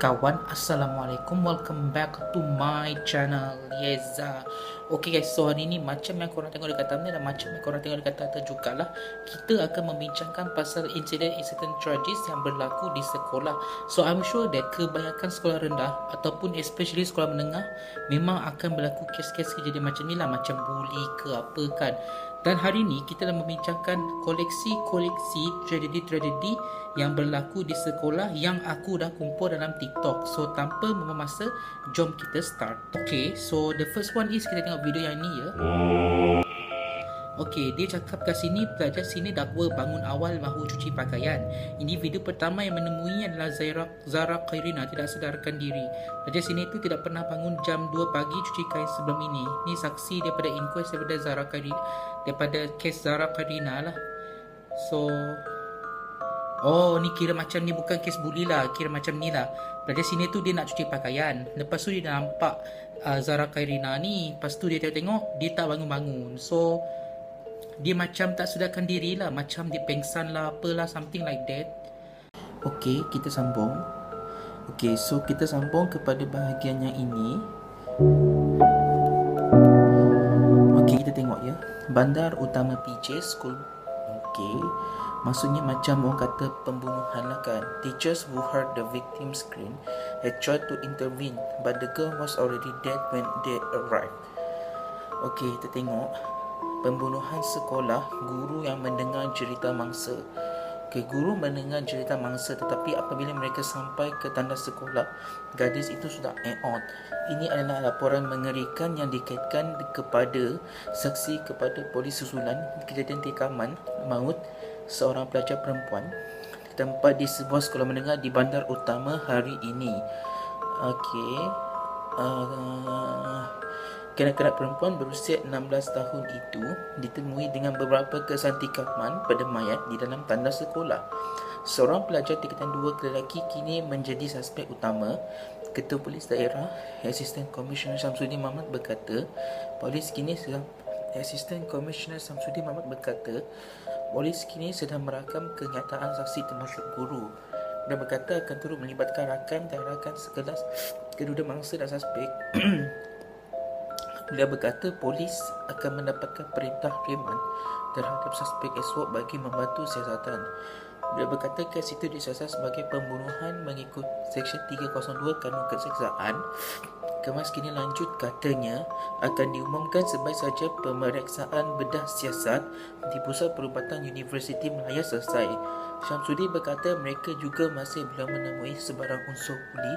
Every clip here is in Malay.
Kawan, Assalamualaikum. Welcome back to my channel. Yeza Okay guys, so hari ni macam yang korang tengok dekat thumbnail Dan macam yang korang tengok dekat title juga lah Kita akan membincangkan pasal insiden-insiden tragis yang berlaku di sekolah So I'm sure that kebanyakan sekolah rendah Ataupun especially sekolah menengah Memang akan berlaku kes-kes kejadian macam ni lah Macam bully ke apa kan dan hari ini kita nak membincangkan koleksi-koleksi tragedi-tragedi yang berlaku di sekolah yang aku dah kumpul dalam TikTok. So tanpa membuang masa, jom kita start. Okay, so the first one is kita tengok video yang ni ya. Okey, dia cakap kat sini pelajar sini dakwa bangun awal mahu cuci pakaian. Ini video pertama yang menemui adalah Zara, Zara Khairina tidak sedarkan diri. Pelajar sini itu tidak pernah bangun jam 2 pagi cuci kain sebelum ini. Ini saksi daripada inquest daripada Zara Khairina daripada kes Zara Khairina lah. So Oh, ni kira macam ni bukan kes bully lah. Kira macam ni lah. Pelajar sini tu dia nak cuci pakaian. Lepas tu dia nampak uh, Zara Khairina ni. Lepas tu dia tengok-tengok, dia tak bangun-bangun. So, dia macam tak sudarkan diri lah macam dia pengsan lah apalah something like that Okay, kita sambung Okay, so kita sambung kepada bahagian yang ini Okay, kita tengok ya Bandar Utama PJ School Okay. Maksudnya macam orang kata pembunuhan lah kan. Teachers who heard the victim scream Had tried to intervene But the girl was already dead when they arrived. Okay, kita tengok. Pembunuhan sekolah guru yang mendengar cerita mangsa. Okay, guru mendengar cerita mangsa tetapi apabila mereka sampai ke tandas sekolah, gadis itu sudah out. Ini adalah laporan mengerikan yang dikaitkan kepada saksi kepada polis susulan kejadian tikaman maut seorang pelajar perempuan tempat di sebuah sekolah menengah di bandar utama hari ini. Okey. Uh, Kanak-kanak perempuan berusia 16 tahun itu ditemui dengan beberapa kesan tikaman pada mayat di dalam tandas sekolah. Seorang pelajar tingkatan 2 lelaki kini menjadi suspek utama. Ketua Polis Daerah, Asisten Komisioner Samsudin Mahmud berkata, polis kini sedang Asisten Komisioner Samsudin Mahmud berkata, polis kini sedang merakam kenyataan saksi termasuk guru dan berkata akan turut melibatkan rakan dan rakan sekelas kedua mangsa dan suspek Beliau berkata polis akan mendapatkan perintah reman terhadap suspek esok bagi membantu siasatan. Beliau berkata kes itu disiasat sebagai pembunuhan mengikut Seksyen 302 Kanun Keseksaan. Kemas kini lanjut katanya akan diumumkan sebaik saja pemeriksaan bedah siasat di Pusat Perubatan Universiti Melaya selesai. Syamsudi berkata mereka juga masih belum menemui sebarang unsur buli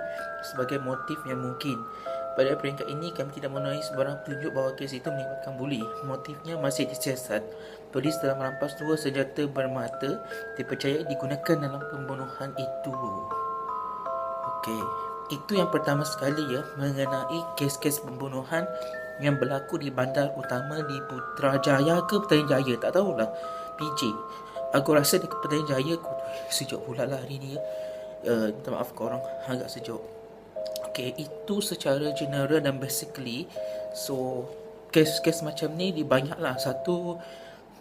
sebagai motif yang mungkin. Pada peringkat ini, kami tidak menemui sebarang tunjuk bahawa kes itu melibatkan buli. Motifnya masih disiasat. Polis telah merampas dua senjata bermata dipercayai digunakan dalam pembunuhan itu. Okey, itu yang pertama sekali ya mengenai kes-kes pembunuhan yang berlaku di bandar utama di Putrajaya ke Putrajaya tak tahulah. PJ. Aku rasa di Putrajaya sejuk pula lah hari ni ya. Uh, minta maaf korang agak sejuk. Okay, itu secara general dan basically So, kes-kes macam ni dia banyak lah Satu,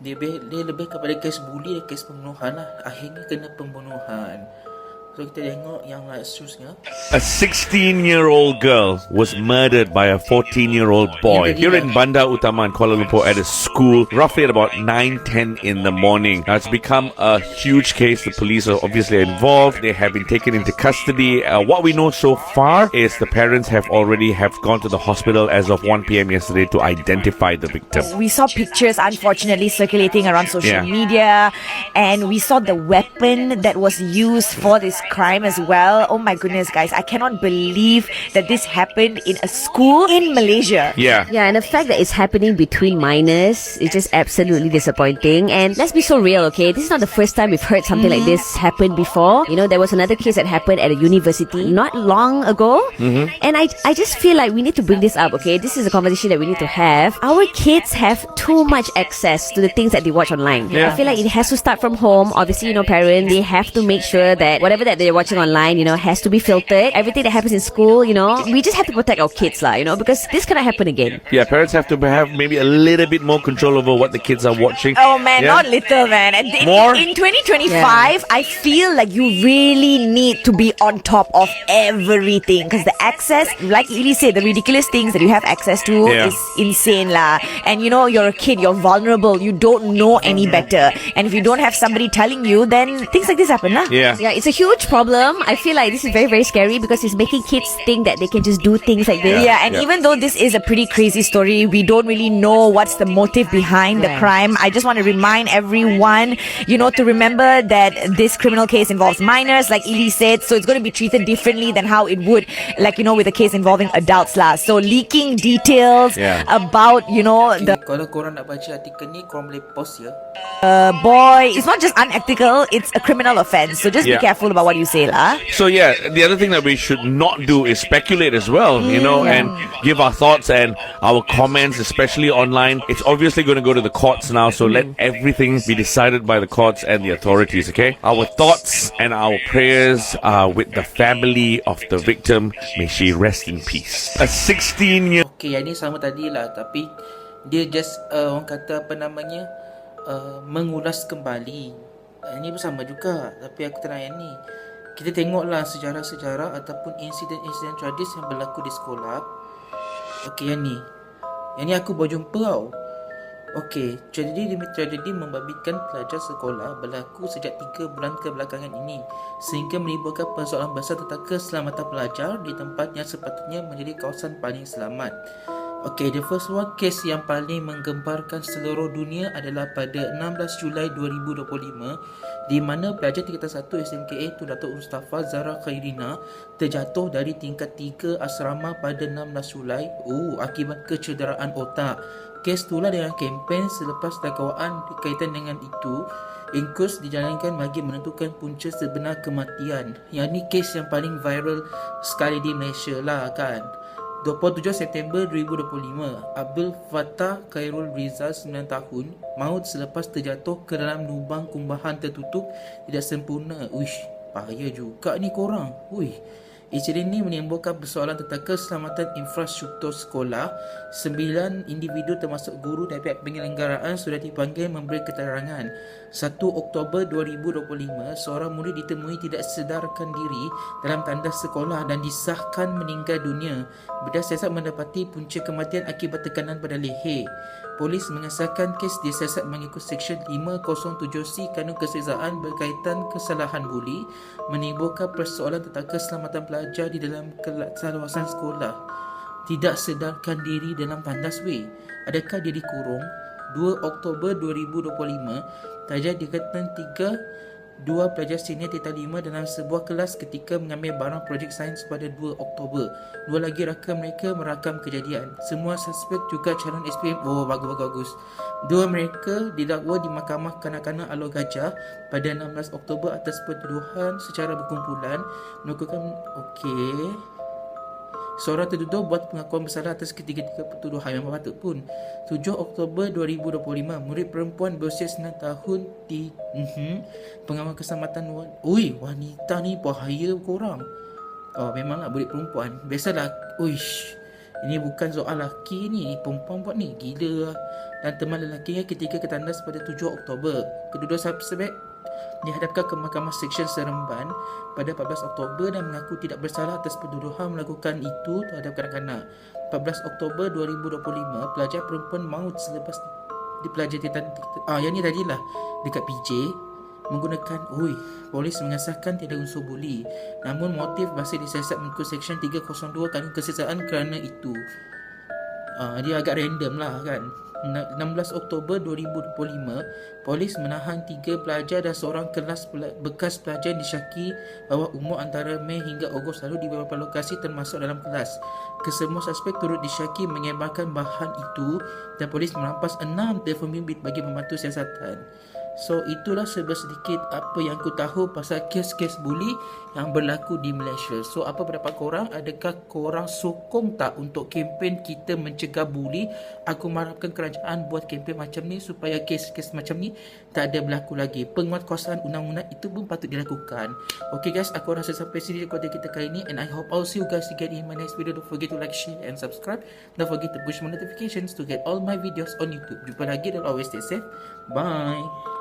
dia, dia lebih kepada kes bully dan kes pembunuhan lah. Akhirnya kena pembunuhan So kita tengok yang like seterusnya. A 16-year-old girl was murdered by a 14-year-old boy here in Bandar Utama Kuala Lumpur at a school roughly at about 9:10 in the morning. Now it's become a huge case. The police are obviously involved. They have been taken into custody. Uh, what we know so far is the parents have already have gone to the hospital as of 1 p.m. yesterday to identify the victim. We saw pictures, unfortunately, circulating around social Yeah. media, and we saw the weapon that was used for this crime as well. Oh my goodness, guys, I cannot believe that this happened in a school in Malaysia. Yeah. Yeah, and the fact that it's happening between minors is just absolutely disappointing. And let's be so real, okay? This is not the first time we've heard something like mm-hmm. this happen before. You know, there was another case that happened at a university not long ago. Mm-hmm. And I, I just feel like we need to bring this up, okay? This is a conversation that we need to have. Our kids have too much access to the things that they watch online. Yeah. I feel like it has to start from home. Obviously, you know, parents, they have to make sure that whatever that that they're watching online, you know, has to be filtered. Everything that happens in school, you know, we just have to protect our kids, lah, you know, because this cannot happen again. Yeah, parents have to have maybe a little bit more control over what the kids are watching. Oh man, Yeah. not little man. And in- More? In 2025, I feel like you really need to be on top of everything because the access, like Lily said, the ridiculous things that you have access to Yeah. is insane lah. And you know, you're a kid, you're vulnerable, you don't know any better. And if you don't have somebody telling you, then things like this happen lah. Yeah. Yeah, it's a huge problem. I feel like this is very, very scary because it's making kids think that they can just do things like this. Yeah, and Yeah. even though this is a pretty crazy story, we don't really know what's the motive behind the Right. crime. I just want to remind everyone, you know, to remember that this criminal case involves minors, like Eli said, so it's going to be treated differently than how it would, like, you know, with a case involving adults lah. So leaking details Yeah. about, you know, the Kalau korang nak baca artikel ni, korang boleh pause ya. uh, boy, it's not just unethical, it's a criminal offense. So just Yeah. be careful about what you say lah. So yeah, the other thing that we should not do is speculate as well, you know, and give our thoughts and our comments, especially online. It's obviously going to go to the courts now, so let everything be decided by the courts and the authorities, okay? Our thoughts and our prayers are with the family of the victim. May she rest in peace. A 16 year Okay, yang ni sama tadi lah Tapi Dia just uh, Orang kata apa namanya uh, Mengulas kembali Ini pun sama juga. Tapi aku tak yang ni. Kita tengoklah sejarah-sejarah Ataupun insiden-insiden tragis Yang berlaku di sekolah. Okay, yang ni. Yang ni aku baru jumpa tau. Okey, tragedi demi tragedi membabitkan pelajar sekolah berlaku sejak 3 bulan kebelakangan ini sehingga menimbulkan persoalan besar tentang keselamatan pelajar di tempat yang sepatutnya menjadi kawasan paling selamat. Okey, the first one case yang paling menggemparkan seluruh dunia adalah pada 16 Julai 2025 di mana pelajar tingkatan 1 SMKA Tun Datuk Mustafa Zara Khairina terjatuh dari tingkat 3 asrama pada 16 Julai. Oh akibat kecederaan otak. Kes itulah dengan kempen selepas dakwaan berkaitan dengan itu Inkus dijalankan bagi menentukan punca sebenar kematian. Yang ni kes yang paling viral sekali di Malaysia lah kan 27 September 2025 Abdul Fattah Khairul Rizal 9 tahun Maut selepas terjatuh ke dalam lubang kumbahan tertutup Tidak sempurna. Uish, bahaya juga ni korang. Uish Insiden ini menimbulkan persoalan tentang keselamatan infrastruktur sekolah. Sembilan individu termasuk guru dan pihak penyelenggaraan sudah dipanggil memberi keterangan. 1 Oktober 2025, seorang murid ditemui tidak sedarkan diri dalam tandas sekolah dan disahkan meninggal dunia. Bedah siasat mendapati punca kematian akibat tekanan pada leher. Polis mengesahkan kes disiasat mengikut Seksyen 507C Kanun Kesejahteraan berkaitan kesalahan buli menimbulkan persoalan tentang keselamatan pelajar di dalam kawasan sekolah. Tidak sedarkan diri dalam tandas weh. Adakah dia dikurung? 2 Oktober 2025, pelajar dikatakan 3 Dua pelajar senior Teta 5 dalam sebuah kelas ketika mengambil barang projek sains pada 2 Oktober. Dua lagi rakam mereka merakam kejadian. Semua suspek juga calon SPM. Oh, bagus, bagus, bagus. Dua mereka didakwa di Mahkamah Kanak-Kanak Alor Gajah pada 16 Oktober atas pertuduhan secara berkumpulan melakukan... Okey... Seorang tertuduh buat pengakuan bersalah atas ketiga-tiga pertuduhan yang patut pun. 7 Oktober 2025, murid perempuan berusia 9 tahun di uh-huh, pengawal keselamatan wa- Ui, wanita ni bahaya korang. Oh, memanglah murid perempuan. Biasalah, uish. Ini bukan soal lelaki ni, perempuan buat ni. Gila lah. Dan teman lelakinya ketika ketandas pada 7 Oktober. Kedua-dua suspek dihadapkan ke Mahkamah Seksyen Seremban pada 14 Oktober dan mengaku tidak bersalah atas pertuduhan melakukan itu terhadap kanak-kanak. 14 Oktober 2025, pelajar perempuan maut selepas dipelajari tan- ah yang ni tadilah dekat PJ menggunakan ui polis mengesahkan tiada unsur buli. Namun motif masih disiasat mengikut seksyen 302 kanun kesesaan kerana itu. Uh, dia agak random lah kan 16 Oktober 2025 polis menahan tiga pelajar dan seorang kelas bekas pelajar disyaki bahawa umur antara Mei hingga Ogos lalu di beberapa lokasi termasuk dalam kelas. Kesemua suspek turut disyaki menyebarkan bahan itu dan polis merampas enam telefon bimbit bagi membantu siasatan So itulah serba sedikit apa yang aku tahu pasal kes-kes buli yang berlaku di Malaysia. So apa pendapat korang? Adakah korang sokong tak untuk kempen kita mencegah buli? Aku mengharapkan kerajaan buat kempen macam ni supaya kes-kes macam ni tak ada berlaku lagi. Penguatkuasaan undang-undang itu pun patut dilakukan. Okay guys, aku rasa sampai sini konten kita kali ini and I hope I'll see you guys again in my next video. Don't forget to like, share and subscribe. Don't forget to push my notifications to get all my videos on YouTube. Jumpa lagi dan always stay safe. Bye.